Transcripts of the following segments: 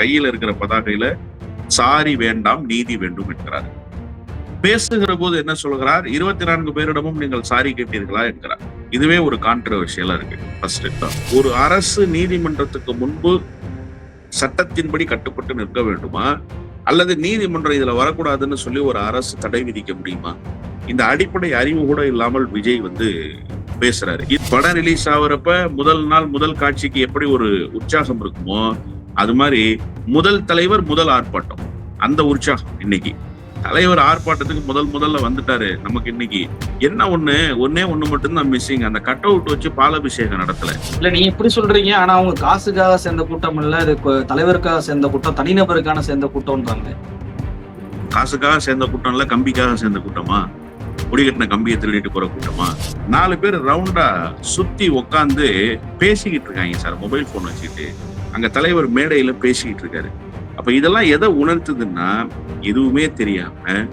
கையில் இருக்கிற பதாகையில சாரி வேண்டாம் நீதி வேண்டும் என்கிறார். பேசுகிற போது என்ன சொல்கிறார்? இருபத்தி நான்கு பேரிடமும் நீங்கள் சாரி கேட்டீர்களா? என்கிறார். இதுவே ஒரு கான்ட்ரவர்ஷியலா இருக்கு. ஃபர்ஸ்ட் ஒரு அரசு நீதிமன்றத்துக்கு முன்பு சட்டத்தின்படி கட்டுப்பட்டு நிற்க வேண்டுமா? அல்லது நீதிமன்றம் இதுல வரக்கூடாதுன்னு சொல்லி ஒரு அரசு தடை விதிக்க முடியுமா? இந்த அடிப்படை அறிவு கூட இல்லாமல் விஜய் வந்து பேசுறாரு. படம் ரிலீஸ் ஆகுறப்ப முதல் நாள் முதல் காட்சிக்கு எப்படி ஒரு உற்சாகம் இருக்குமோ அது மாதிரி முதல் தலைவர் முதல் ஆர்ப்பாட்டம். அந்த உற்சாகம் இன்னைக்கு. தலைவர் ஆர்ப்பாட்டத்துக்கு முதல் முதல்ல வந்துட்டாரு. நமக்கு இன்னைக்கு என்ன ஒண்ணு? ஒன்னே ஒண்ணு மட்டும்தான் மிஸ்ஸிங் அந்த கட் அவுட் வச்சு பாலாபிஷேகம் நடத்தல. இல்ல நீங்க இப்படி சொல்றீங்க. ஆனா அவங்க காசுக்காக சேர்ந்த கூட்டம் இல்ல. இது தலைவருக்காக சேர்ந்த கூட்டம் தனிநபருக்கான சேர்ந்த கூட்டம்ன்றாங்க. காசுக்காக சேர்ந்த கூட்டம் இல்ல கம்பிக்காக சேர்ந்த கூட்டமா? முடிகட்டின கம்பியை திருடிட்டு போற கூட்டமா? நாலு பேர் ரவுண்டா சுத்தி உக்காந்து பேசிக்கிட்டு இருக்காங்க சார். மொபைல் போன் வச்சுக்கிட்டு. அங்க தலைவர் மேடையில பேசிக்கிட்டு இருக்காரு. அப்ப இதெல்லாம் எதை உணர்த்துதுன்னா எதுவுமே தெரியாம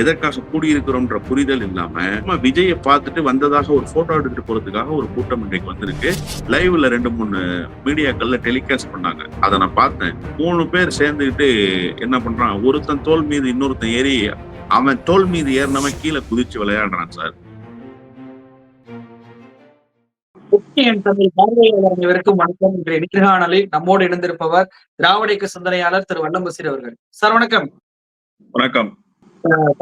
எதற்காக கூடியிருக்கிறோம்ன்ற புரிதல் இல்லாம விஜயை பார்த்துட்டு வந்ததாக ஒரு போட்டோ எடுத்துட்டு போறதுக்காக ஒரு கூட்டம் இன்றைக்கு வந்திருக்கு. லைவ்ல ரெண்டு மூணு மீடியாக்கள்ல டெலிகாஸ்ட் பண்ணாங்க. அதை நான் பார்த்தேன். மூணு பேர் சேர்ந்துக்கிட்டு என்ன பண்றான் ஒருத்தன் தோல் மீது இன்னொருத்தன் ஏறி அவன் தோல் மீது ஏறினவன் கீழே குதிச்சு விளையாடுறான் சார். முக்கியம் தமிழ் பார்வையாளர் அனைவருக்கும் வணக்கம். இன்றைய நேர்காணலில் நம்மோடு இணைந்திருப்பவர் திராவிட சிந்தனையாளர் திரு வல்லம் பசீர் அவர்கள். சார் வணக்கம். வணக்கம்.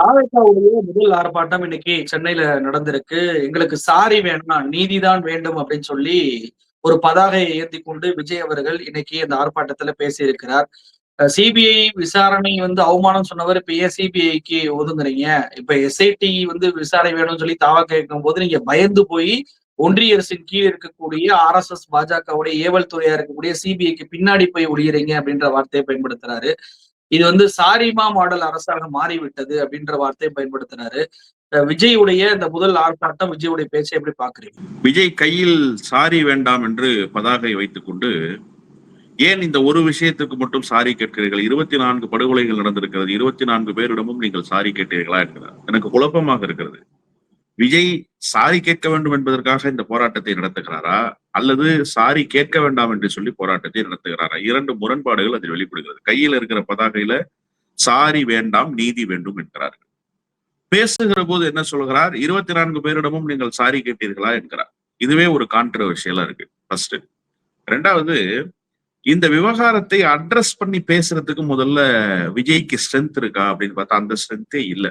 தாவேக்காவுடைய முதல் ஆர்ப்பாட்டம் இன்னைக்கு சென்னையில நடந்திருக்கு. எங்களுக்கு சாரி வேண்டாம் நீதிதான் வேண்டும் அப்படின்னு சொல்லி ஒரு பதாகையை ஏந்தி கொண்டு விஜய் அவர்கள் இன்னைக்கு அந்த ஆர்ப்பாட்டத்துல பேசியிருக்கிறார். சிபிஐ விசாரணை வந்து அவமானம் சொன்னவர் இப்ப ஏன் சிபிஐக்கு ஒதுங்குறீங்க? இப்ப எஸ்ஐடி வந்து விசாரணை வேணும்னு சொல்லி தாவா கேட்கும் போது நீங்க பயந்து போய் ஒன்றிய அரசின் கீழ் இருக்கக்கூடிய ஆர் எஸ் எஸ் பாஜகவுடைய ஏவல் துறையா இருக்கக்கூடிய சிபிஐக்கு பின்னாடி போய் ஒழியறீங்க அப்படின்ற வார்த்தையை பயன்படுத்துறாரு. இது வந்து சாரிமா மாடல் அரசாக மாறிவிட்டது அப்படின்ற வார்த்தையை பயன்படுத்துறாரு. விஜய் விஜயுடைய இந்த முதல் ஆர்ப்பாட்டம் விஜயுடைய பேச்சை எப்படி பாக்குறீங்க விஜய் கையில் சாரி வேண்டாம் என்று பதாகை வைத்துக்கொண்டு ஏன் இந்த ஒரு விஷயத்துக்கு மட்டும் சாரி கேட்கிறீர்கள்? இருபத்தி நான்கு படுகொலைகள் நடந்திருக்கிறது. இருபத்தி நான்கு பேரிடமும் நீங்கள் சாரி கேட்டீர்களா என்கிறார். எனக்கு குழப்பமாக இருக்கிறது. விஜய் சாரி கேட்க வேண்டும் என்பதற்காக இந்த போராட்டத்தை நடத்துகிறாரா? அல்லது சாரி கேட்க வேண்டாம் என்று சொல்லி போராட்டத்தை நடத்துகிறாரா? இரண்டு முரண்பாடுகள் அதில் வெளிப்படுகிறது. கையில் இருக்கிற பதாகையில சாரி வேண்டாம் நீதி வேண்டும் என்கிறார்கள். பேசுகிற போது என்ன சொல்கிறார்? இருபத்தி நான்கு பேரிடமும் நீங்கள் சாரி கேட்டீர்களா என்கிறார். இதுவே ஒரு கான்ட்ரவர்ஷியலா இருக்கு. ஃபர்ஸ்ட் ரெண்டாவது இந்த விவகாரத்தை அட்ரஸ் பண்ணி பேசுறதுக்கு முதல்ல விஜய்க்கு ஸ்ட்ரென்த் இருக்கா அப்படின்னு பார்த்தா அந்த ஸ்ட்ரென்த்தே இல்ல.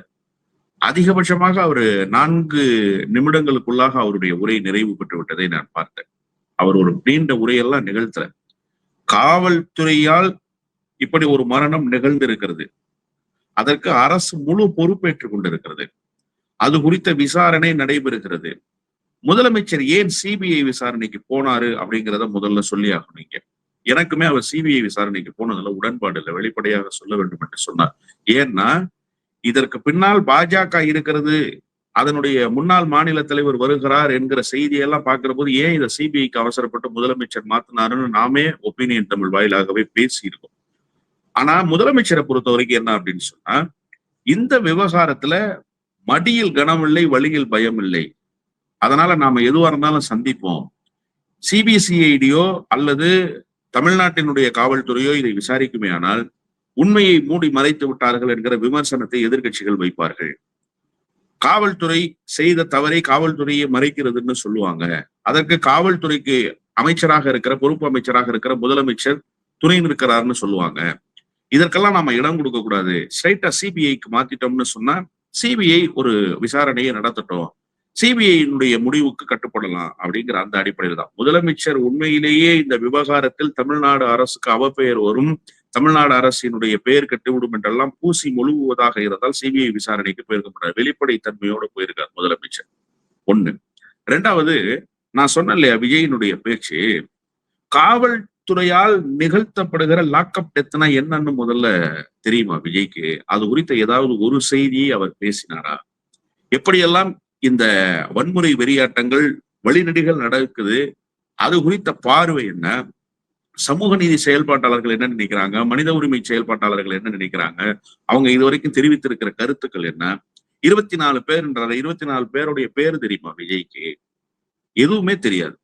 அதிகபட்சமாக அவரு நான்கு நிமிடங்களுக்குள்ளாக அவருடைய உரை நிறைவு பெற்று விட்டதை நான் பார்த்தேன். அவர் ஒரு நீண்ட உரையெல்லாம் நிகழ்த்தல. காவல்துறையால் இப்படி ஒரு மரணம் நிகழ்ந்திருக்கிறது. அதற்கு அரசு முழு பொறுப்பேற்றுக் கொண்டிருக்கிறது. அது குறித்த விசாரணை நடைபெறுகிறது. முதலமைச்சர் ஏன் சிபிஐ விசாரணைக்கு போனாரு அப்படிங்கிறத முதல்ல சொல்லி ஆகணுங்க எனக்குமே அவர் சிபிஐ விசாரணைக்கு போனதுல உடன்பாடு இல்லை வெளிப்படையாக சொல்ல வேண்டும் என்று சொன்னார். ஏன்னா இதற்கு பின்னால் பாஜக இருக்கிறது அதனுடைய முன்னாள் மாநில தலைவர் வருகிறார் என்கிற செய்தியெல்லாம் பார்க்கிற போது ஏன் இதை சிபிஐக்கு அவசரப்பட்டு முதலமைச்சர் மாத்தினாருன்னு நாமே ஒப்பீனியன் தமிழ் வாயிலாகவே பேசியிருக்கோம். ஆனா முதலமைச்சரை பொறுத்த வரைக்கும் என்ன அப்படின்னு சொன்னா இந்த விவகாரத்துல மடியில் கனமில்லை வழியில் பயம் இல்லை அதனால நாம எதுவா இருந்தாலும் சந்திப்போம். சிபிசிஐடியோ அல்லது தமிழ்நாட்டினுடைய காவல்துறையோ இதை விசாரிக்குமே ஆனால் உண்மையை மூடி மறைத்து விட்டார்கள் என்கிற விமர்சனத்தை எதிர்கட்சிகள் வைப்பார்கள். காவல்துறை செய்த தவறை காவல்துறையை மறைக்கிறதுன்னு சொல்லுவாங்க. அதற்கு காவல்துறைக்கு அமைச்சராக இருக்கிற பொறுப்பு அமைச்சராக இருக்கிற முதலமைச்சர் துணை நிற்கிறாருன்னு சொல்லுவாங்க. இதற்கெல்லாம் நாம இடம் கொடுக்க கூடாது. ஸ்ட்ரைட்டா சிபிஐக்கு மாத்திட்டோம்னு சொன்னா சிபிஐ ஒரு விசாரணையை நடத்தட்டும். சிபிஐனுடைய முடிவுக்கு கட்டுப்படலாம் அப்படிங்கிற அந்த அடிப்படையில் தான். முதலமைச்சர் உண்மையிலேயே இந்த விவகாரத்தில் தமிழ்நாடு அரசுக்கு அவப்பெயர் வரும். தமிழ்நாடு அரசினுடைய பெயர் கட்டுவிடும் என்றெல்லாம் பூசி முழுகுவதாக இருந்தால் சிபிஐ விசாரணைக்கு போயிருக்க முடியாது. வெளிப்படைத்தன்மையோட போயிருக்கார் முதலமைச்சர். ஒண்ணு. ரெண்டாவது நான் சொன்னேன் இல்லையா விஜயினுடைய பேச்சு காவல்துறையால் நிகழ்த்தப்படுகிற லாக்அப் டெத்னா என்னன்னு முதல்ல தெரியுமா விஜய்க்கு? அது குறித்த ஏதாவது ஒரு செய்தியை அவர் பேசினாரா? எப்படியெல்லாம் இந்த வன்முறை வெறியாட்டங்கள் வழிநடிகள் நடக்குது அது குறித்த பார்வை என்ன? சமூக நீதி செயல்பாட்டாளர்கள் என்ன நினைக்கிறாங்க? மனித உரிமை செயல்பாட்டாளர்கள் என்ன நினைக்கிறாங்க? அவங்க இதுவரைக்கும் தெரிவித்திருக்கிற கருத்துக்கள் என்ன? இருபத்தி நாலு பேர்ன்றால இருபத்தி நாலு பேருடைய பேர் தெரியுமா விஜய்க்கு? எதுவுமே தெரியாது.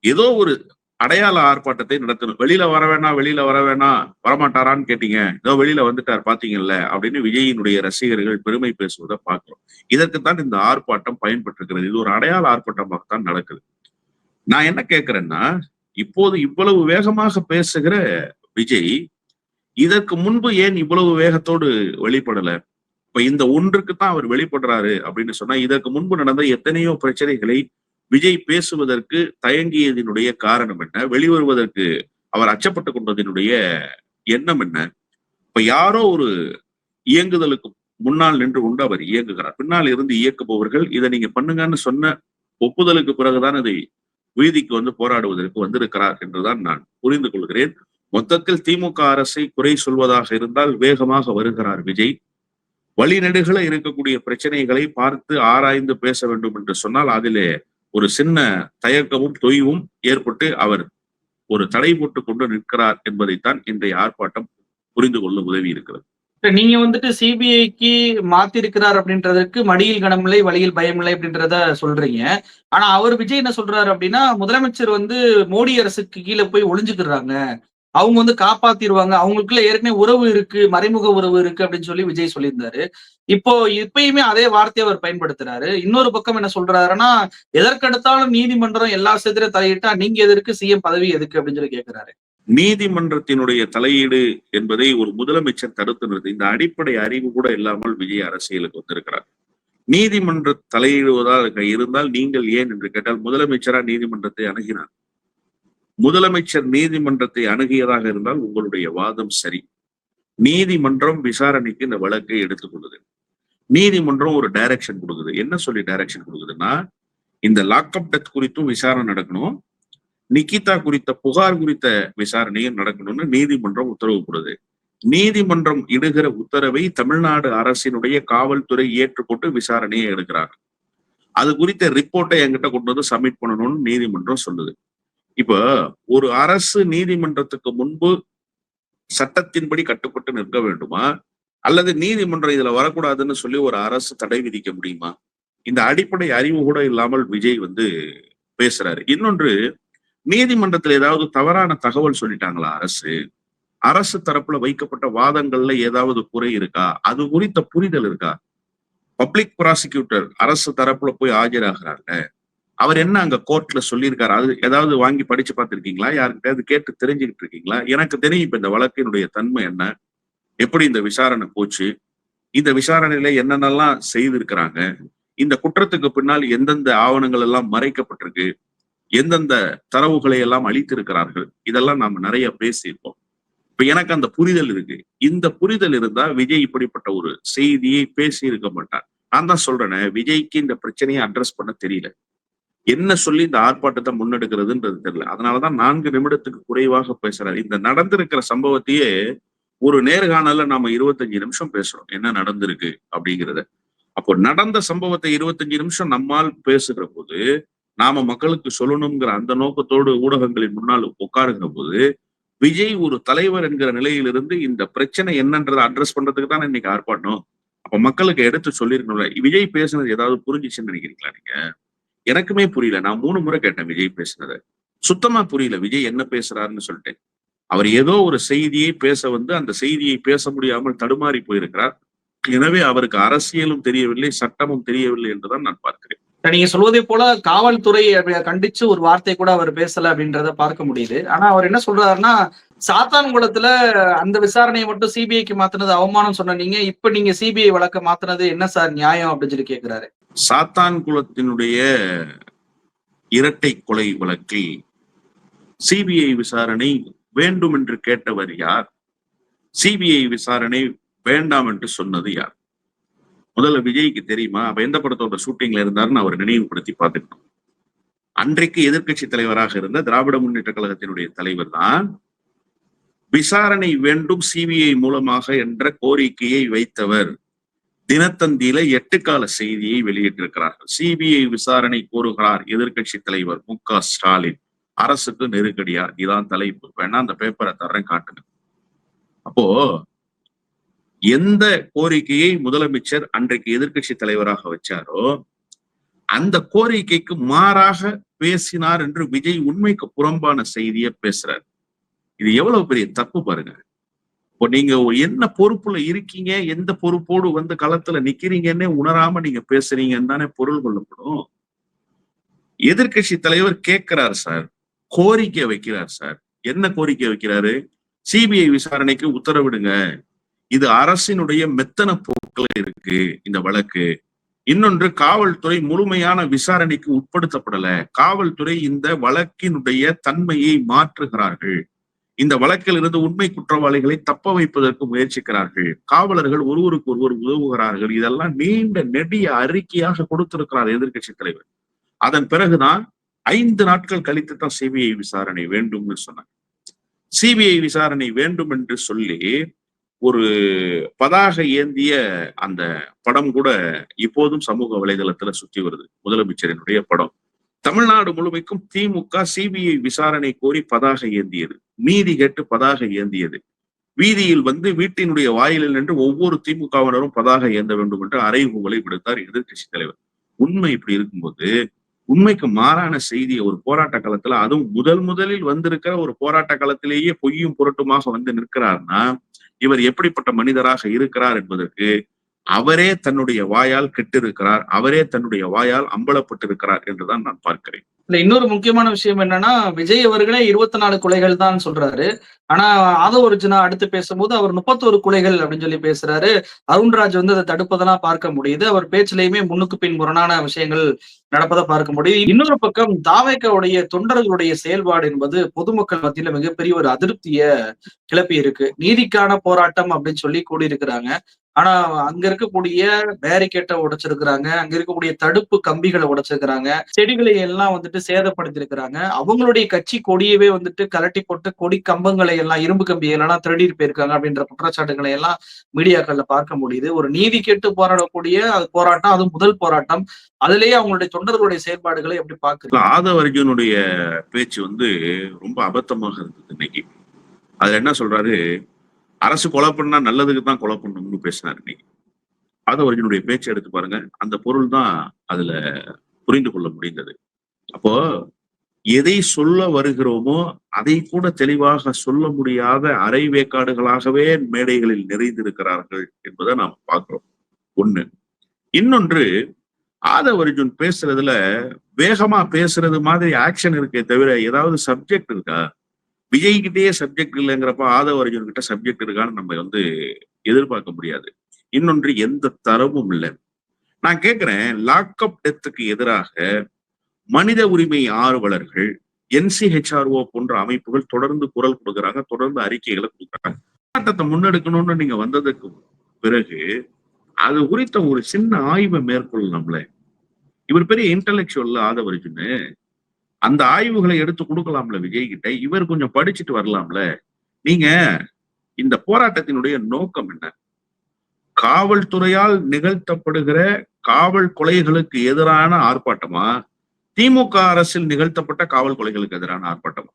ஏதோ ஒரு அடையாள ஆர்ப்பாட்டத்தை நடத்தணும். வெளியில வர வேணாம் வெளியில வர வேணாம் வரமாட்டாரான்னு கேட்டீங்க. ஏதோ வெளியில வந்துட்டார் பாத்தீங்கல்ல அப்படின்னு விஜயினுடைய ரசிகர்கள் பெருமை பேசுவதை பார்க்கிறோம். இதற்குத்தான் இந்த ஆர்ப்பாட்டம் பயன்பட்டிருக்கிறது. இது ஒரு அடையாள ஆர்ப்பாட்டமாகத்தான் நடக்குது. நான் என்ன கேட்கிறேன்னா இப்போது இவ்வளவு வேகமாக பேசுகிற விஜய் இதற்கு முன்பு ஏன் இவ்வளவு வேகத்தோடு வெளிப்படல? இப்ப இந்த ஒன்றுக்கு தான் அவர் வெளிப்படுறாரு அப்படின்னு சொன்னா இதற்கு முன்பு நடந்த எத்தனையோ பிரச்சனைகளை விஜய் பேசுவதற்கு தயங்கியதனுடைய காரணம் என்ன? வெளிவருவதற்கு அவர் அச்சப்பட்டு கொண்டதனுடைய எண்ணம் என்ன? இப்ப யாரோ ஒரு இயங்குதலுக்கு முன்னால் நின்று கொண்டு அவர் இயங்குகிறார். பின்னால் இருந்து இயக்குபவர்கள் இதை நீங்க பண்ணுங்கன்னு சொன்ன ஒப்புதலுக்கு பிறகுதான் இதை வீதிக்கு வந்து போராடுவதற்கு வந்திருக்கிறார் என்றுதான் நான் புரிந்து கொள்கிறேன். மொத்தத்தில் திமுக அரசை குறை சொல்வதாக இருந்தால் வேகமாக வருகிறார் விஜய். வழிநெடுகள இருக்கக்கூடிய பிரச்சனைகளை பார்த்து ஆராய்ந்து பேச வேண்டும் என்று சொன்னால் அதிலே ஒரு சின்ன தயக்கமும் தொய்வும் ஏற்பட்டு அவர் ஒரு தடை போட்டு கொண்டு நிற்கிறார் என்பதைத்தான் இன்றைய ஆர்ப்பாட்டம் புரிந்து கொள்ள உதவி இருக்கிறது நீங்க வந்துட்டு சிபிஐக்கு மாத்திருக்கிறார் அப்படின்றதுக்கு மடியில் கனமில்லை வழியில் பயமில்லை அப்படின்றத சொல்றீங்க. ஆனா அவர் விஜய் என்ன சொல்றாரு அப்படின்னா முதலமைச்சர் வந்து மோடி அரசுக்கு கீழே போய் ஒளிஞ்சுக்கிறாங்க. அவங்க வந்து காப்பாத்திடுவாங்க அவங்களுக்குள்ள ஏற்கனவே உறவு இருக்கு மறைமுக உறவு இருக்கு அப்படின்னு சொல்லி விஜய் சொல்லியிருந்தாரு. இப்போ இப்பயுமே அதே வார்த்தையை அவர் பயன்படுத்துறாரு. இன்னொரு பக்கம் என்ன சொல்றாருன்னா எதற்கெடுத்தாலும் நீதிமன்றம் எல்லா விஷயத்திலும் தலையிட்டா நீங்க எதற்கு சிஎம் பதவி எதுக்கு? அப்படின்னு சொல்லி கேட்கிறாரு நீதிமன்றத்தினுடைய தலையீடு என்பதை ஒரு முதலமைச்சர் தடுத்து நிறுத்தி இந்த அடிப்படை அறிவு கூட இல்லாமல் விஜய் அரசியலுக்கு வந்திருக்கிறார். நீதிமன்ற தலையிடுவதாக இருந்தால் நீங்கள் ஏன் என்று கேட்டால் முதலமைச்சரா நீதிமன்றத்தை அணுகினார். முதலமைச்சர் நீதிமன்றத்தை அணுகியதாக இருந்தால் உங்களுடைய வாதம் சரி. நீதிமன்றம் விசாரணைக்கு இந்த வழக்கை எடுத்துக்கொள்ளுது நீதிமன்றம் ஒரு டைரக்ஷன் கொடுக்குது. என்ன சொல்லி டைரக்ஷன் கொடுக்குதுன்னா இந்த லாக்அப் டெத் குறித்தும் விசாரணை நடக்கணும். நிக்கிதா குறித்த புகார் குறித்த விசாரணையும் நடக்கணும்னு நீதிமன்றம் உத்தரவு போடுது. நீதிமன்றம் இடுகிற உத்தரவை தமிழ்நாடு அரசினுடைய காவல்துறை ஏற்றுக்கொண்டு விசாரணையை எடுக்கிறாங்க. அது குறித்த ரிப்போர்ட்டை என்கிட்ட கொண்டு வந்து சப்மிட் பண்ணணும்னு நீதிமன்றம் சொல்லுது. இப்ப ஒரு அரசு நீதிமன்றத்துக்கு முன்பு சட்டத்தின்படி கட்டுப்பட்டு நிற்க வேண்டுமா? அல்லது நீதிமன்றம் இதுல வரக்கூடாதுன்னு சொல்லி ஒரு அரசு தடை விதிக்க முடியுமா? இந்த அடிப்படை அறிவு கூட இல்லாமல் விஜய் வந்து பேசுறாரு. இன்னொன்று நீதிமன்றத்துல ஏதாவது தவறான தகவல் சொல்லிட்டாங்களா அரசு? அரசு தரப்புல வைக்கப்பட்ட வாதங்கள்ல ஏதாவது குறை இருக்கா? அது குறித்த புரிதல் இருக்கா? பப்ளிக் ப்ராசிக்யூட்டர் அரசு தரப்புல போய் ஆஜராகிறாங்க அவர் என்ன அங்க கோர்ட்ல சொல்லியிருக்காரு? அது ஏதாவது வாங்கி படிச்சு பார்த்திருக்கீங்களா? யாருக்கிட்ட கேட்டு தெரிஞ்சுக்கிட்டு இருக்கீங்களா? எனக்கு தெரியும் இப்ப இந்த வழக்கினுடைய தன்மை என்ன? எப்படி இந்த விசாரணை போச்சு? இந்த விசாரணையில என்னென்னலாம் செய்திருக்கிறாங்க? இந்த குற்றத்துக்கு பின்னால் எந்தெந்த ஆவணங்கள் எல்லாம் மறைக்கப்பட்டிருக்கு? எந்தெந்த தரவுகளை எல்லாம் அளித்திருக்கிறார்கள் இதெல்லாம் நாம நிறைய பேசியிருக்கோம். இப்ப எனக்கு அந்த புரிதல் இருக்கு. இந்த புரிதல் இருந்தா விஜய் இப்படிப்பட்ட ஒரு செய்தியை பேசி இருக்க மாட்டார். நான் தான் சொல்றேனே விஜய்க்கு இந்த பிரச்சனையை அட்ரஸ் பண்ண தெரியல. என்ன சொல்லி இந்த ஆர்ப்பாட்டத்தை முன்னெடுக்கிறதுன்றது தெரியல. அதனாலதான் நான்கு நிமிடத்துக்கு குறைவாக பேசுறாரு. இந்த நடந்திருக்கிற சம்பவத்தையே ஒரு நேர்காணல நாம இருபத்தஞ்சு நிமிஷம் பேசுறோம். என்ன நடந்திருக்கு அப்படிங்கிறத. அப்போ நடந்த சம்பவத்தை இருபத்தஞ்சு நிமிஷம் நம்மால் பேசுகிற போது நாம மக்களுக்கு சொல்லணுங்கிற அந்த நோக்கத்தோடு ஊடகங்களின் முன்னால் உட்காருங்கிற போது விஜய் ஒரு தலைவர் என்கிற நிலையிலிருந்து இந்த பிரச்சனை என்னன்றதை அட்ரஸ் பண்றதுக்கு தான் இன்னைக்கு ஆர்ப்பாட்டம். அப்ப மக்களுக்கு எடுத்து சொல்லிருக்கணும்ல விஜய் பேசுனது ஏதாவது புரிஞ்சிச்சுன்னு நினைக்கிறீங்களா நீங்க? எனக்குமே புரியல. நான் மூணு முறை கேட்டேன் விஜய் பேசுனதை. சுத்தமா புரியல விஜய் என்ன பேசுறாருன்னு சொல்லிட்டு. அவர் ஏதோ ஒரு செய்தியை பேச வந்து அந்த செய்தியை பேச முடியாமல் தடுமாறி போயிருக்கிறார். எனவே அவருக்கு அரசியலும் தெரியவில்லை சட்டமும் தெரியவில்லை என்றுதான் நான் பார்க்கிறேன். நீங்க சொல்வதை போல காவல்துறை கண்டிச்சு ஒரு வார்த்தை கூட அவர் பேசல அப்படின்றத பார்க்க முடியுது. ஆனா அவர் என்ன சொல்றாருன்னா சாத்தான்குளத்துல அந்த விசாரணையை மட்டும் சிபிஐக்கு மாத்தினது அவமானம் சொன்னீங்க இப்ப நீங்க சிபிஐ வழக்க மாத்தினது என்ன சார் நியாயம் அப்படின்னு சொல்லி கேக்குறாரு. சாத்தான்குளத்தினுடைய இரட்டை கொலை வழக்கில் சிபிஐ விசாரணை வேண்டும் என்று கேட்டவர் யார்? சிபிஐ விசாரணை வேண்டாம் என்று சொன்னது யார்? முதல்ல விஜய்க்கு தெரியுமா? அப்ப எந்த படத்தோட ஷூட்டிங்ல இருந்தாருன்னு அவர் நினைவுபடுத்தி பார்த்துக்கணும். அன்றைக்கு எதிர்கட்சி தலைவராக இருந்த திராவிட முன்னேற்ற கழகத்தினுடைய தலைவர் தான் விசாரணை வேண்டும் சிபிஐ மூலமாக என்ற கோரிக்கையை வைத்தவர். தினத்தந்தியில எட்டு கால செய்தியை வெளியிட்டிருக்கிறார்கள். சிபிஐ விசாரணை கோருகிறார் எதிர்கட்சி தலைவர் மு க ஸ்டாலின். அரசுக்கு நெருக்கடியா? இதான் தலைப்பு. வேணா அந்த பேப்பரை தர்றேன் காட்டுங்க. அப்போ எந்த கோரிக்கையை முதலமைச்சர் அன்றைக்கு எதிர்கட்சி தலைவராக வச்சாரோ அந்த கோரிக்கைக்கு மாறாக பேசினார் என்று விஜய் உண்மைக்கு புறம்பான செய்தியை பேசுறார். இது எவ்வளவு பெரிய தப்பு பாருங்க. இப்போ நீங்க என்ன பொறுப்புல இருக்கீங்க எந்த பொறுப்போடு வந்து களத்துல நிக்கிறீங்கன்னே உணராம நீங்க பேசுறீங்கன்னு தானே பொருள் கொள்ளப்படும். எதிர்க்கட்சி தலைவர் கேட்கிறார் சார் கோரிக்கை வைக்கிறார் சார். என்ன கோரிக்கை வைக்கிறாரு? சிபிஐ விசாரணைக்கு உத்தரவிடுங்க. இது அரசினுடைய மெத்தன போக்கில் இருக்கு இந்த வழக்கு. இன்னொன்று காவல்துறை முழுமையான விசாரணைக்கு உட்படுத்தப்படல. காவல்துறை இந்த வழக்கினுடைய தன்மையை மாற்றுகிறார்கள். இந்த வழக்கில் இருந்து உண்மை குற்றவாளிகளை தப்ப வைப்பதற்கு முயற்சிக்கிறார்கள். காவலர்கள் ஒருவருக்கு ஒருவர் உதவுகிறார்கள். இதெல்லாம் நீண்ட நெடிய அறிக்கையாக கொடுத்திருக்கிறார் எதிர்க்கட்சி தலைவர். அதன் பிறகுதான் ஐந்து நாட்கள் கழித்து தான் சிபிஐ விசாரணை வேண்டும்னு சொன்னாங்க. சிபிஐ விசாரணை வேண்டும் என்று சொல்லி ஒரு பதாக ஏந்திய அந்த படம் கூட இப்போதும் சமூக வலைதளத்துல சுற்றி வருது. முதலமைச்சரினுடைய படம். தமிழ்நாடு முழுமைக்கும் திமுக சிபிஐ விசாரணை கோரி பதாக ஏந்தியது. நீதி கேட்டு பதாக ஏந்தியது. வீதியில் வந்து வீட்டினுடைய வாயிலில் நின்று ஒவ்வொரு திமுகவினரும் பதாக ஏந்த வேண்டும் என்று அறைகூவலை விடுத்தார் எதிர்கட்சி தலைவர். உண்மை இப்படி இருக்கும்போது உண்மைக்கு மாறான செய்தியை ஒரு போராட்ட காலத்துல அதுவும் முதல் முதலில் வந்திருக்கிற ஒரு போராட்ட காலத்திலேயே பொய்யும் புரட்டுமாக வந்து நிற்கிறார்னா இவர் எப்படிப்பட்ட மனிதராக இருக்கிறார் என்பதற்கு அவரே தன்னுடைய வாயால் கெட்டிருக்கிறார் அவரே தன்னுடைய வாயால் அம்பலப்பட்டிருக்கிறார் என்றுதான் நான் பார்க்கிறேன். இல்ல இன்னொரு முக்கியமான விஷயம் என்னன்னா விஜய் அவர்களே இருபத்தி நாலு கொலைகள் தான் சொல்றாரு. ஆனா ஆதவ ஒரிஜினா அடுத்து பேசும்போது அவர் முப்பத்தோரு கொலைகள் அப்படின்னு சொல்லி பேசுறாரு. அருண்ராஜ் வந்து அதை தடுப்பதெல்லாம் பார்க்க முடியுது. அவர் பேச்சிலையுமே முன்னுக்கு பின் முரணான விஷயங்கள் நடப்பதை பார்க்க முடியுது இன்னொரு பக்கம் தாவேக்காவுடைய தொண்டர்களுடைய செயல்பாடு என்பது பொதுமக்கள் மத்தியில மிகப்பெரிய ஒரு அதிருப்திய கிளப்பி இருக்கு. நீதிக்கான போராட்டம் அப்படின்னு சொல்லி கூடியிருக்கிறாங்க. ஆனா அங்க இருக்கக்கூடிய பேரிகேட்டை உடைச்சிருக்கிறாங்க. அங்க இருக்கக்கூடிய தடுப்பு கம்பிகளை உடைச்சிருக்கிறாங்க. செடிகளை எல்லாம் வந்துட்டு சேதப்படுத்திருக்கிறாங்க அவங்களுடைய கட்சி கொடியவே வந்துட்டு கலட்டி போட்டு கொடி கம்பங்களை எல்லாம் இரும்பு கம்பிகளை எல்லாம் திருடிட்டு போயிருக்காங்க அப்படின்ற குற்றச்சாட்டுகளை எல்லாம் மீடியாக்கள்ல பார்க்க முடியுது. ஒரு நீதி கேட்டு போராடக்கூடிய அது போராட்டம் அது முதல் போராட்டம். அதுலயே அவங்களுடைய தொண்டர்களுடைய செயல்பாடுகளை எப்படி பாக்குறீங்க ஆதவ அர்ஜுனுடைய பேச்சு வந்து ரொம்ப அபத்தமாக இருந்தது இன்னைக்கு. அதுல என்ன சொல்றாரு? அரசு கொலை பண்ணா நல்லதுக்கு தான் கொலை பண்ணணும்னு பேசினார் இன்னைக்கு. ஆதவ அர்ஜுனுடைய பேச்சை எடுத்து பாருங்க. அந்த பொருள் தான் அதுல புரிந்து கொள்ள முடிந்தது. அப்போ எதை சொல்ல வருகிறோமோ அதை கூட தெளிவாக சொல்ல முடியாத அரை வேக்காடுகளாகவே மேடைகளில் நிறைந்திருக்கிறார்கள் என்பதை நாம் பார்க்கிறோம். ஒண்ணு. இன்னொன்று ஆதவ அர்ஜுன் பேசுறதுல வேகமா பேசுறது மாதிரி ஆக்ஷன் இருக்கே தவிர ஏதாவது சப்ஜெக்ட் இருக்கா? விஜய்கிட்டயே சப்ஜெக்ட் இல்லைங்கிறப்ப ஆதவ அர்ஜுன் கிட்ட சப்ஜெக்ட் இருக்கான்னு நம்ம வந்து எதிர்பார்க்க முடியாது. இன்னொன்று எந்த தரவும் இல்லை. நான் கேட்கிறேன் லாக்அப் டெத்துக்கு எதிராக மனித உரிமை ஆர்வலர்கள் என்சிஹெச்ஆர்ஓ போன்ற அமைப்புகள் தொடர்ந்து குரல் கொடுக்குறாங்க தொடர்ந்து அறிக்கைகளை கொடுக்குறாங்க. போராட்டத்தை முன்னெடுக்கணும்னு நீங்க வந்ததுக்கு பிறகு அது குறித்த ஒரு சின்ன ஆய்வை மேற்கொள்ளலாம்ல இவர் பெரிய இன்டலெக்சுவல் ஆதவர்ஜுன்னு அந்த ஆய்வுகளை எடுத்து கொடுக்கலாம்ல விஜய் கிட்ட இவர் கொஞ்சம் படிச்சுட்டு வரலாம்ல. நீங்க இந்த போராட்டத்தினுடைய நோக்கம் என்ன? காவல்துறையால் நிகழ்த்தப்படுகிற காவல் கொலைகளுக்கு எதிரான ஆர்ப்பாட்டமா? திமுக அரசில் நிகழ்த்தப்பட்ட காவல் கொலைகளுக்கு எதிரான ஆர்ப்பாட்டமா?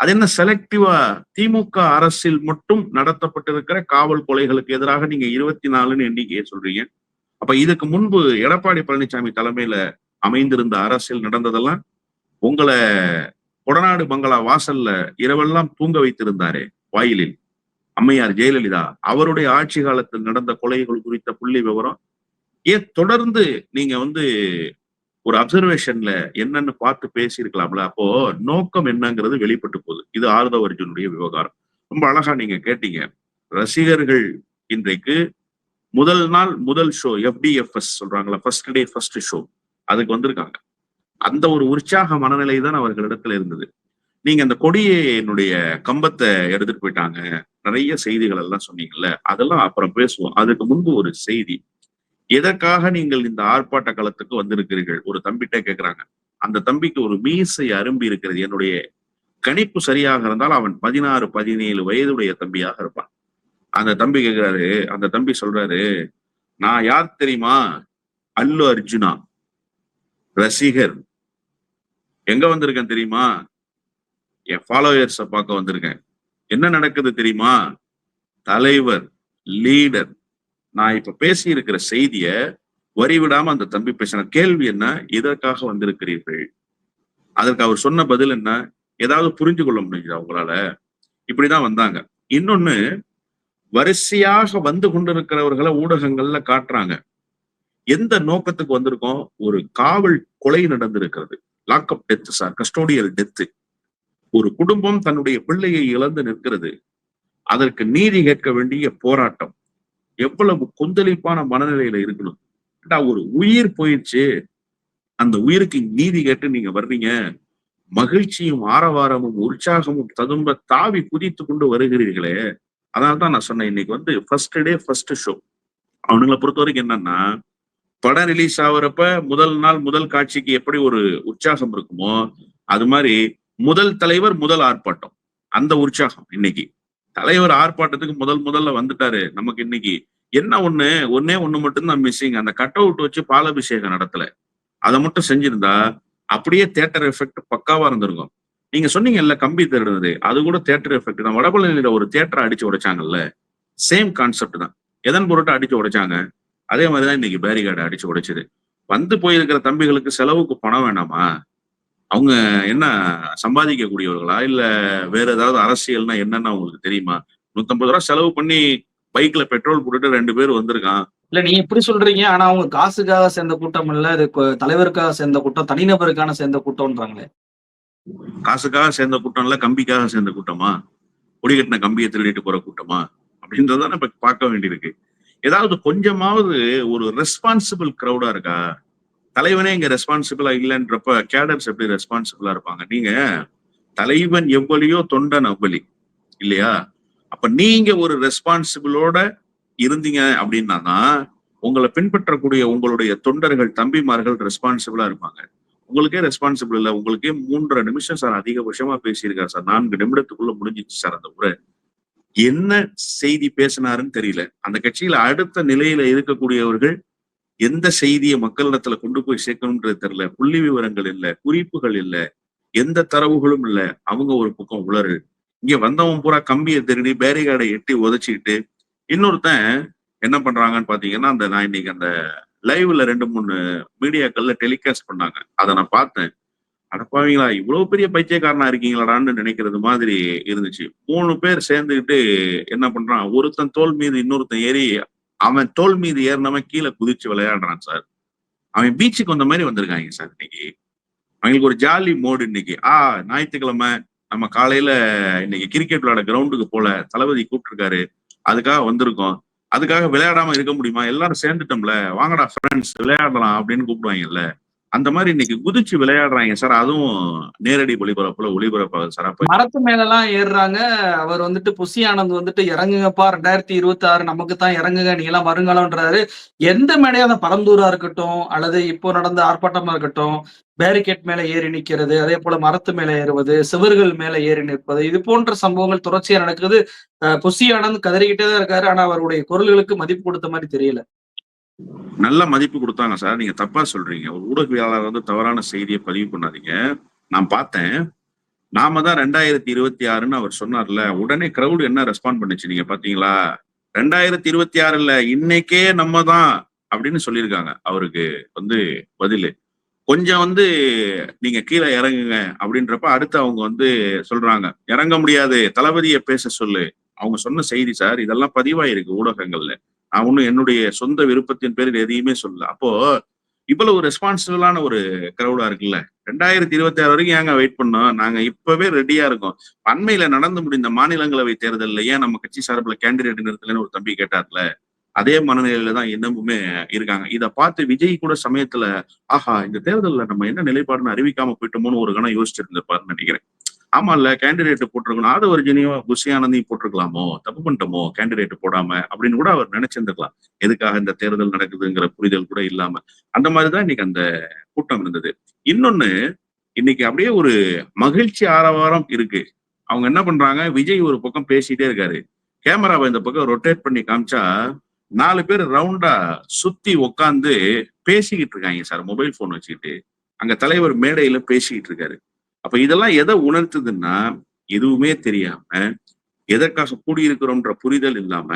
அது என்ன செலக்டிவா திமுக அரசில் மட்டும் நடத்தப்பட்டிருக்கிற காவல் கொலைகளுக்கு எதிராக நீங்க இருபத்தி நாலுன்னு எண்ணிக்கையை சொல்றீங்க. அப்ப இதுக்கு முன்பு எடப்பாடி பழனிசாமி தலைமையில அமைந்திருந்த அரசியல் நடந்ததெல்லாம் உங்களை கொடநாடு பங்களா வாசல்ல இரவெல்லாம் தூங்க வைத்திருந்தாரே வாயிலில். அம்மையார் ஜெயலலிதா அவருடைய ஆட்சி காலத்தில் நடந்த கொலைகள் குறித்த புள்ளி விவரம். ஏன் தொடர்ந்து நீங்க வந்து ஒரு அப்சர்வேஷன்ல என்னன்னு பார்த்து பேசியிருக்கலாம்ல அப்போ நோக்கம் என்னங்கிறது வெளிப்பட்டு போகுது. இது ஆர்தவ அர்ஜுனுடைய விவகாரம். ரொம்ப அழகா நீங்க கேட்டீங்க. ரசிகர்கள் இன்றைக்கு முதல் நாள் முதல் ஷோ எஃப்டிஎஃப்எஸ் சொல்றாங்களா ஃபர்ஸ்ட் டே ஃபர்ஸ்ட் ஷோ அதுக்கு வந்திருக்காங்க. அந்த ஒரு உற்சாக மனநிலை தான் அவர்களிடத்துல இருந்தது. நீங்க அந்த கொடியினுடைய கம்பத்தை எடுத்துட்டு போயிட்டாங்க. நிறைய செய்திகள் எல்லாம் சொன்னீங்கல்ல அதெல்லாம் அப்புறம் பேசுவோம். அதுக்கு முன்பு ஒரு செய்தி. எதற்காக நீங்கள் இந்த ஆர்ப்பாட்ட களத்துக்கு வந்திருக்கிறீர்கள்? ஒரு தம்பிகிட்ட கேட்கிறாங்க அந்த தம்பிக்கு ஒரு மீசை அரும்பி இருக்கிறது. என்னுடைய கணிப்பு சரியாக இருந்தால் அவன் பதினாறு பதினேழு வயதுடைய தம்பியாக இருப்பான். அந்த தம்பி கேக்குறாரு. அந்த தம்பி சொல்றாரு நான் யார் தெரியுமா? அல்லு அர்ஜுனா. ரசிகர். எங்க வந்திருக்கேன் தெரியுமா? என் ஃபாலோயர்ஸை பார்க்க வந்திருக்கேன். என்ன நடக்குது தெரியுமா? தலைவர் லீடர் நான் இப்ப பேசி இருக்கிற செய்திய வரி விடாம அந்த தம்பி பேசின கேள்வி என்ன? எதற்காக வந்திருக்கிறீர்கள்? அதற்கு அவர் சொன்ன பதில் என்ன? ஏதாவது புரிஞ்சு கொள்ள முடியுதா உங்களால? இப்படிதான் வந்தாங்க. இன்னொன்னு வரிசையாக வந்து கொண்டிருக்கிறவர்களை ஊடகங்கள்ல காட்டுறாங்க. எந்த நோக்கத்துக்கு வந்திருக்கோம்? ஒரு காவல் கொலை நடந்திருக்கிறது. Lockup death sir custodial death ஒரு குடும்பம் தன்னுடைய பிள்ளையை இழந்து நிற்கிறது. அதற்கு நீதி கேட்க வேண்டிய போராட்டம். எவ்வளவு கொந்தளிப்பான மனநிலையில இருக்கணும். ஒரு உயிர் போயிடுச்சு? அந்த உயிருக்கு நீதி கேட்டு நீங்க வர்றீங்க. மகிழ்ச்சியும் ஆரவாரமும் உற்சாகமும் ததும்ப தாவி குதித்து கொண்டு வருகிறீர்களே. அதனால தான் நான் சொன்னேன் இன்னைக்கு வந்து ஃபர்ஸ்ட் டே ஃபர்ஸ்ட் ஷோ அவனுங்களை பொறுத்த வரைக்கும் என்னன்னா படம் ரிலீஸ் ஆகுறப்ப முதல் நாள் முதல் காட்சிக்கு எப்படி ஒரு உற்சாகம் இருக்குமோ அது மாதிரி முதல் தலைவர் முதல் ஆர்ப்பாட்டம். அந்த உற்சாகம் இன்னைக்கு. தலைவர் ஆர்ப்பாட்டத்துக்கு முதல் முதல்ல வந்துட்டாரு நமக்கு இன்னைக்கு. என்ன ஒண்ணு? ஒன்னே ஒண்ணு மட்டும்தான் மிஸ்ஸிங் அந்த கட் அவுட் வச்சு பாலாபிஷேகம் நடத்தல. அதை மட்டும் செஞ்சிருந்தா அப்படியே தேட்டர் எஃபெக்ட் பக்காவா இருந்திருக்கும். நீங்க சொன்னீங்கல்ல கம்பி தேடுறது அது கூட தேட்டர் எஃபெக்ட் தான். வடபழனியில ஒரு தேட்டரை அடிச்சு உடைச்சாங்கல்ல. சேம் கான்செப்ட் தான். எதன் பொருட்டு அடிச்சு உடைச்சாங்க? அதே மாதிரிதான் இன்னைக்கு பேரிகார்டு அடிச்சு உடைச்சது. வந்து போயிருக்கிற தம்பிகளுக்கு செலவுக்கு பணம் வேணாமா? அவங்க என்ன சம்பாதிக்க கூடியவர்களா இல்ல வேற ஏதாவது அரசியல்னா என்னன்னு அவங்களுக்கு தெரியுமா? நூத்தம்பது ரூபா செலவு பண்ணி பைக்ல பெட்ரோல் போட்டுட்டு ரெண்டு பேர் வந்திருக்கான். இல்ல நீங்க இப்படி சொல்றீங்க. ஆனா அவங்க காசுக்காக சேர்ந்த கூட்டம் இல்ல இது தலைவருக்காக சேர்ந்த கூட்டம் தனிநபருக்கான சேர்ந்த கூட்டம்ன்றாங்களே. காசுக்காக சேர்ந்த கூட்டம் இல்ல கம்பிக்காக சேர்ந்த கூட்டமா? கொடி கட்டின கம்பியை திருடிட்டு போற கூட்டமா? அப்படின்றத இப்ப பார்க்க வேண்டியிருக்கு. ஏதாவது கொஞ்சமாவது ஒரு ரெஸ்பான்சிபிள் கிரௌடா இருக்கா? தலைவனே இங்க ரெஸ்பான்சிபிளா இல்லைன்றப்ப கேடர்ஸ் எப்படி ரெஸ்பான்சிபிளா இருப்பாங்க? நீங்க தலைவன் எவ்வளியோ தொண்டன் அவ்வளி இல்லையா? அப்ப நீங்க ஒரு ரெஸ்பான்சிபிளோட இருந்தீங்க அப்படின்னா உங்களை பின்பற்றக்கூடிய உங்களுடைய தொண்டர்கள் தம்பிமார்கள் ரெஸ்பான்சிபிளா இருப்பாங்க. உங்களுக்கே ரெஸ்பான்சிபிள் இல்லை உங்களுக்கே மூன்றரை நிமிஷம் சார் அதிகபட்சமா பேசியிருக்காரு சார். நான்கு நிமிடத்துக்குள்ள முடிஞ்சிச்சு சார் அந்த உரை. என்ன செய்தி பேசினாருன்னு தெரியல. அந்த கட்சியில அடுத்த நிலையில இருக்கக்கூடியவர்கள் எந்த செய்தியை மக்களிடத்துல கொண்டு போய் சேர்க்கணும்ன்றது தெரியல. புள்ளி விவரங்கள் இல்ல குறிப்புகள் இல்ல எந்த தரவுகளும் இல்ல. அவங்க ஒரு பக்கம் உளறு. இங்க வந்தவன் பூரா கம்பியை திருடி பேரிகார்டை எட்டி உதைச்சிக்கிட்டு இன்னொருத்தன் என்ன பண்றாங்கன்னு பாத்தீங்கன்னா அந்த நான் இன்னைக்கு அந்த லைவ்ல ரெண்டு மூணு மீடியாக்கள்ல டெலிகாஸ்ட் பண்ணாங்க. அதை நான் பார்த்தேன். அடப்பாவீங்களா இவ்வளவு பெரிய பைத்தியக்காரனா இருக்கீங்களாடான்னு நினைக்கிறது மாதிரி இருந்துச்சு. மூணு பேர் சேர்ந்துக்கிட்டு என்ன பண்றான் ஒருத்தன் தோல் மீது இன்னொருத்தன் ஏறி அவன் தோல் மீது ஏறினவன் கீழே குதிச்சு விளையாடுறான் சார். அவன் பீச்சுக்கு வந்த மாதிரி வந்திருக்காங்க சார் இன்னைக்கு. அவங்களுக்கு ஒரு ஜாலி மோடு இன்னைக்கு. ஆ ஞாயிற்றுக்கிழமை நம்ம காலையில இன்னைக்கு கிரிக்கெட் விளையாட கிரவுண்டுக்கு போல தளபதி கூப்பிட்டுருக்காரு. அதுக்காக வந்திருக்கோம். அதுக்காக விளையாடாம இருக்க முடியுமா? எல்லாரும் சேர்ந்துட்டோம்ல. வாங்கடா ஃப்ரெண்ட்ஸ் விளையாடலாம் அப்படின்னு கூப்பிடுவாங்கல்ல. அந்த மாதிரி இன்னைக்கு குதிச்சு விளையாடுறாங்க சார். அதுவும் நேரடி ஒளிபரப்புல ஒளிபரப்பாகுது சார். அப்ப மரத்து மேல எல்லாம் ஏறுறாங்க. அவர் வந்துட்டு புசி ஆனந்த் வந்துட்டு இறங்குங்கப்பா ரெண்டாயிரத்தி இருபத்தி ஆறு நமக்கு தான் இறங்குங்க நீ எல்லாம் வருங்காலம்ன்றாரு எந்த மேடையா அந்த பரந்தூரா இருக்கட்டும் அல்லது இப்போ நடந்த ஆர்ப்பாட்டமா இருக்கட்டும் பேரிகேட் மேல ஏறி நிக்கிறது அதே போல மரத்து மேல ஏறுவது சுவர்கள் மேல ஏறி நிற்பது இது போன்ற சம்பவங்கள் தொடர்ச்சியா நடக்குது. புசி ஆனந்த் கதறிக்கிட்டே தான் இருக்காரு. ஆனா அவருடைய குரல்களுக்கு மதிப்பு கொடுத்த மாதிரி தெரியல. நல்ல மதிப்பு கொடுத்தாங்க சார். நீங்க தப்பா சொல்றீங்க. ஒரு ஊடகவியலாளர் வந்து தவறான செய்தியை பதிவு பண்ணாதீங்க. நான் பார்த்தேன். நாம தான் ரெண்டாயிரத்தி இருபத்தி ஆறுன்னு அவர் சொன்னார்ல. உடனே கிரௌடு என்ன ரெஸ்பாண்ட் பண்ணுச்சு நீங்க பாத்தீங்களா ரெண்டாயிரத்தி இருபத்தி ஆறுல இன்னைக்கே நம்ம தான் அப்படின்னு சொல்லியிருக்காங்க. அவருக்கு வந்து பதிலு. கொஞ்சம் வந்து நீங்க கீழே இறங்குங்க அப்படின்றப்ப அடுத்து அவங்க வந்து சொல்றாங்க. இறங்க முடியாது. தளபதியை பேச சொல்லு. அவங்க சொன்ன செய்தி சார் இதெல்லாம் பதிவாயிருக்கு ஊடகங்கள்ல. அவனும் என்னுடைய சொந்த விருப்பத்தின் பேரில் எதையுமே சொல்லல. அப்போ இவ்வளவு ரெஸ்பான்சிபிளான ஒரு கிரௌடா இருக்குல்ல? ரெண்டாயிரத்தி இருபத்தி ஆறு வரைக்கும் ஏங்க வெயிட் பண்ணோம்? நாங்க இப்பவே ரெடியா இருக்கோம். அண்மையில நடந்து முடிந்த மாநிலங்களவை தேர்தல் ஏன் நம்ம கட்சி சார்பில் கேண்டிடேட் நிறுத்தலன்னு ஒரு தம்பி கேட்டார்ல? அதே மனநிலையில தான் இன்னமுமே இருக்காங்க. இதை பார்த்து விஜய் கூட சமயத்துல ஆஹா இந்த தேர்தல்ல நம்ம என்ன நிலைப்பாடுன்னு அறிவிக்காம போயிட்டோமோன்னு ஒரு கணம் யோசிச்சிருந்திருப்பாருன்னு நினைக்கிறேன். ஆமா இல்ல கேண்டிடேட் போட்டிருக்கணும் ஆதவர்ஜினியோ குசியானந்தையும் போட்டிருக்கலாமோ? தப்பு பண்ணிட்டோமோ? கேண்டிடேட் போடாம? அப்படின்னு கூட அவர் நினைச்சிருந்துக்கலாம் எதுக்காக இந்த தேர்தல் நடக்குதுங்கிற புரிதல் கூட இல்லாம. அந்த மாதிரிதான் இன்னைக்கு அந்த கூட்டம் இருந்தது. இன்னொன்னு இன்னைக்கு அப்படியே ஒரு மகிழ்ச்சி ஆரவாரம் இருக்கு. அவங்க என்ன பண்றாங்க? விஜய் ஒரு பக்கம் பேசிட்டே இருக்காரு. கேமராவை இந்த பக்கம் ரொட்டேட் பண்ணி காமிச்சா நாலு பேர் ரவுண்டா சுத்தி உக்காந்து பேசிக்கிட்டு இருக்காங்க சார். மொபைல் போன் வச்சுக்கிட்டு. அங்க தலைவர் மேடையில பேசிக்கிட்டு இருக்காரு. அப்ப இதெல்லாம் எதை உணர்த்துதுன்னா எதுவுமே தெரியாம எதற்காக கூடியிருக்கிறோம்ன்ற புரிதல் இல்லாம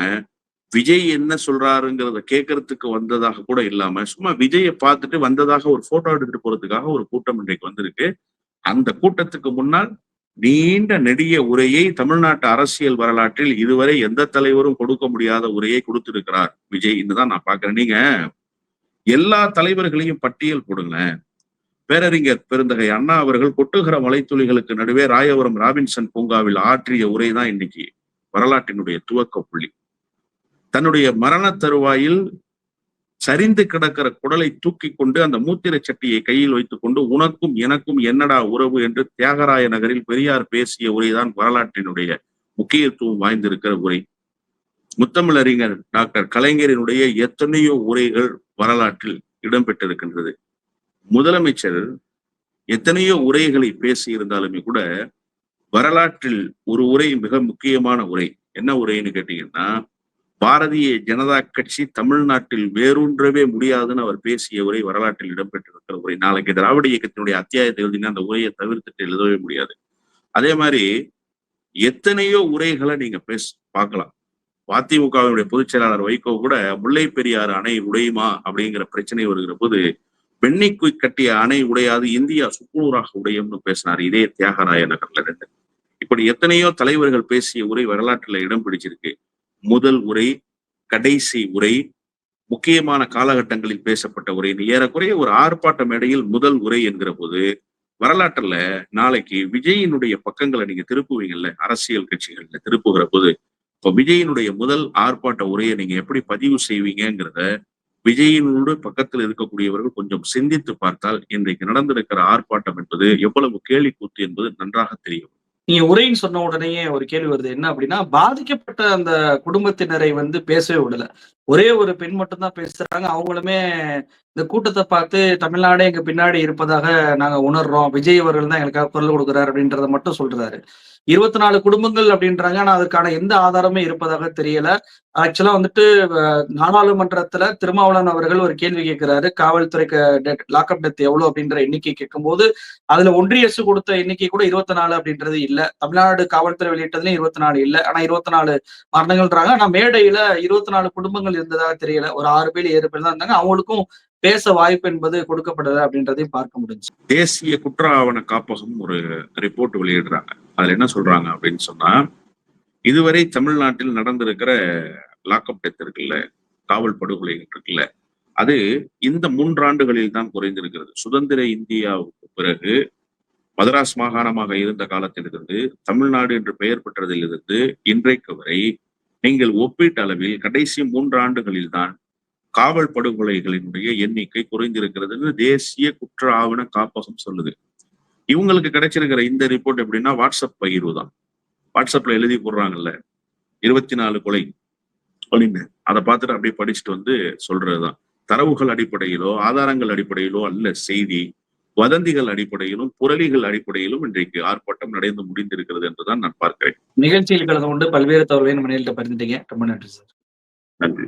விஜய் என்ன சொல்றாருங்கிறத கேட்கறதுக்கு வந்ததாக கூட இல்லாம சும்மா விஜயை பார்த்துட்டு வந்ததாக ஒரு போட்டோ எடுத்துட்டு போறதுக்காக ஒரு கூட்டம் இன்றைக்கு வந்திருக்கு. அந்த கூட்டத்துக்கு முன்னால் நீண்ட நெடிய உரையை தமிழ்நாட்டு அரசியல் வரலாற்றில் இதுவரை எந்த தலைவரும் கொடுக்க முடியாத உரையை கொடுத்திருக்கிறார் விஜய். தான் நான் பாக்குறேன் நீங்க எல்லா தலைவர்களையும் பட்டியல் போடுங்களேன். பேரறிஞர் பெருந்தகை அண்ணா அவர்கள் கொட்டுகிற மலைத்துளிகளுக்கு நடுவே ராயபுரம் ராபின்சன் பூங்காவில் ஆற்றிய உரை தான் இன்னைக்கு வரலாற்றினுடைய துவக்க புள்ளி. தன்னுடைய மரண தருவாயில் சரிந்து கிடக்கிற குடலை தூக்கி கொண்டு அந்த மூத்திர சட்டியை கையில் வைத்துக் கொண்டு உனக்கும் எனக்கும் என்னடா உறவு என்று தியாகராய நகரில் பெரியார் பேசிய உரைதான் வரலாற்றினுடைய முக்கியத்துவம் வாய்ந்திருக்கிற உரை. முத்தமிழறிஞர் டாக்டர் கலைஞரினுடைய எத்தனையோ உரைகள் வரலாற்றில் இடம்பெற்றிருக்கின்றது. முதலமைச்சர் எத்தனையோ உரைகளை பேசி இருந்தாலுமே கூட வரலாற்றில் ஒரு உரை மிக முக்கியமான உரை. என்ன உரைன்னு கேட்டீங்கன்னா பாரதிய ஜனதா கட்சி தமிழ்நாட்டில் வேரூன்றவே முடியாதுன்னு அவர் பேசிய உரை வரலாற்றில் இடம்பெற்றிருக்கிற உரை. நாளைக்கு திராவிட இயக்கத்தினுடைய அத்தியாயத்தை எழுதினா அந்த உரையை தவிர்த்துட்டு எழுதவே முடியாது. அதே மாதிரி எத்தனையோ உரைகளை நீங்க பேச பார்க்கலாம். அதிமுகவினுடைய பொதுச் செயலாளர் வைகோ கூட முல்லை பெரியாறு அணை உடையுமா? அப்படிங்கிற பிரச்சனை வருகிற போது வெண்ணிக்குய் கட்டிய அணை உடையாது இந்தியா சுக்குநூறாக உடையம்னு பேசினார் இதே தியாகராய நகர்ல இருந்து. இப்படி எத்தனையோ தலைவர்கள் பேசிய உரை வரலாற்றுல இடம் பிடிச்சிருக்கு. முதல் உரை கடைசி உரை முக்கியமான காலகட்டங்களில் பேசப்பட்ட உரை ஏறக்குறைய ஒரு ஆர்ப்பாட்ட மேடையில் முதல் உரை என்கிற போது வரலாற்றுல நாளைக்கு விஜயினுடைய பக்கங்களை நீங்க திருப்புவீங்கல்ல அரசியல் கட்சிகள்ல திருப்புகிற போது இப்ப விஜயினுடைய முதல் ஆர்ப்பாட்ட உரையை நீங்க எப்படி பதிவு செய்வீங்கிறத விஜயினோடு பக்கத்தில் இருக்கக்கூடியவர்கள் கொஞ்சம் சிந்தித்து பார்த்தால் இன்றைக்கு நடந்திருக்கிற ஆர்ப்பாட்டம் என்பது எவ்வளவு கேலி கூத்து என்பது நன்றாக தெரியும் நீங்க உரைன்னு சொன்ன உடனேயே ஒரு கேள்வி வருது. என்ன அப்படின்னா பாதிக்கப்பட்ட அந்த குடும்பத்தினரை வந்து பேசவே விடல. ஒரே ஒரு பெண் மட்டும்தான் பேசுறாங்க. அவங்களுமே இந்த கூட்டத்தை பார்த்து தமிழ்நாடே எங்க பின்னாடி இருப்பதாக நாங்க உணர்றோம். விஜய் அவர்கள் தான் எங்களுக்காக குரல் கொடுக்குறாரு அப்படின்றத மட்டும் சொல்றாரு. இருபத்தி நாலு குடும்பங்கள் அப்படின்றாங்க. ஆனா அதுக்கான எந்த ஆதாரமே இருப்பதாக தெரியல. ஆக்சுவலா வந்துட்டு நாடாளுமன்றத்துல திருமாவளவன் அவர்கள் ஒரு கேள்வி கேட்கிறாரு. காவல்துறைக்கு லாக்அப் டெத் எவ்வளவு அப்படின்ற எண்ணிக்கை கேட்கும்போது அதுல ஒன்றிய அரசு கொடுத்த எண்ணிக்கை கூட இருபத்தி நாலு அப்படின்றது இல்ல. தமிழ்நாடு காவல்துறை வெளியிட்டதுலயும் இருபத்தி நாலு இல்ல. ஆனா இருபத்தி நாலு மரணங்கள்ன்றாங்க. ஆனா மேடையில இருபத்தி நாலு குடும்பங்கள் இருந்ததாக தெரியல. ஒரு ஆறு பேர் ஏழு பேர் தான் இருந்தாங்க. அவங்களுக்கும் பேச வாய்ப்பு என்பது கொடுக்கப்படல அப்படின்றதையும் பார்க்க முடிஞ்சு. தேசிய குற்ற ஆவண காப்பகம் ஒரு ரிப்போர்ட் வெளியிடுறாங்க. அதுல என்ன சொல்றாங்க அப்படின்னு சொன்னா இதுவரை தமிழ்நாட்டில் நடந்திருக்கிற லாக்அப் டெத் இருக்குல்ல காவல் படுகொலை இருக்குல்ல அது இந்த மூன்றாண்டுகளில் தான் குறைந்திருக்கிறது. சுதந்திர இந்தியாவுக்கு பிறகு மதராஸ் மாகாணமாக இருந்த காலத்திலிருந்து தமிழ்நாடு என்று பெயர் பெற்றதிலிருந்து இன்றைக்கு வரை நீங்கள் ஒப்பீட்டளவில் கடைசி மூன்று ஆண்டுகளில் தான் காவல் படுகொலைகளினுடைய எண்ணிக்கை குறைந்திருக்கிறதுன்னு தேசிய குற்ற ஆவண காப்பகம் சொல்லுது. இவங்களுக்கு கிடைச்சிருக்கிற இந்த ரிப்போர்ட் எப்படின்னா வாட்ஸ்அப் பகிர்வு தான். வாட்ஸ்அப்ல எழுதி போடுறாங்கல்ல இருபத்தி நாலு கொலை அப்படின்னு. அதை பார்த்துட்டு அப்படியே படிச்சுட்டு வந்து சொல்றதுதான் தரவுகள் அடிப்படையிலோ ஆதாரங்கள் அடிப்படையிலோ அல்ல செய்தி வதந்திகள் அடிப்படையிலும் புரளிகள் அடிப்படையிலும் இன்றைக்கு ஆர்ப்பாட்டம் நடந்து முடிந்திருக்கிறது என்றுதான் நான் பார்க்கிறேன். நிகழ்ச்சியில் கலந்து கொண்டு பல்வேறு தகவல்களை நம்ம நேரில் பகிர்ந்துட்டீங்க. ரொம்ப நன்றி சார். நன்றி.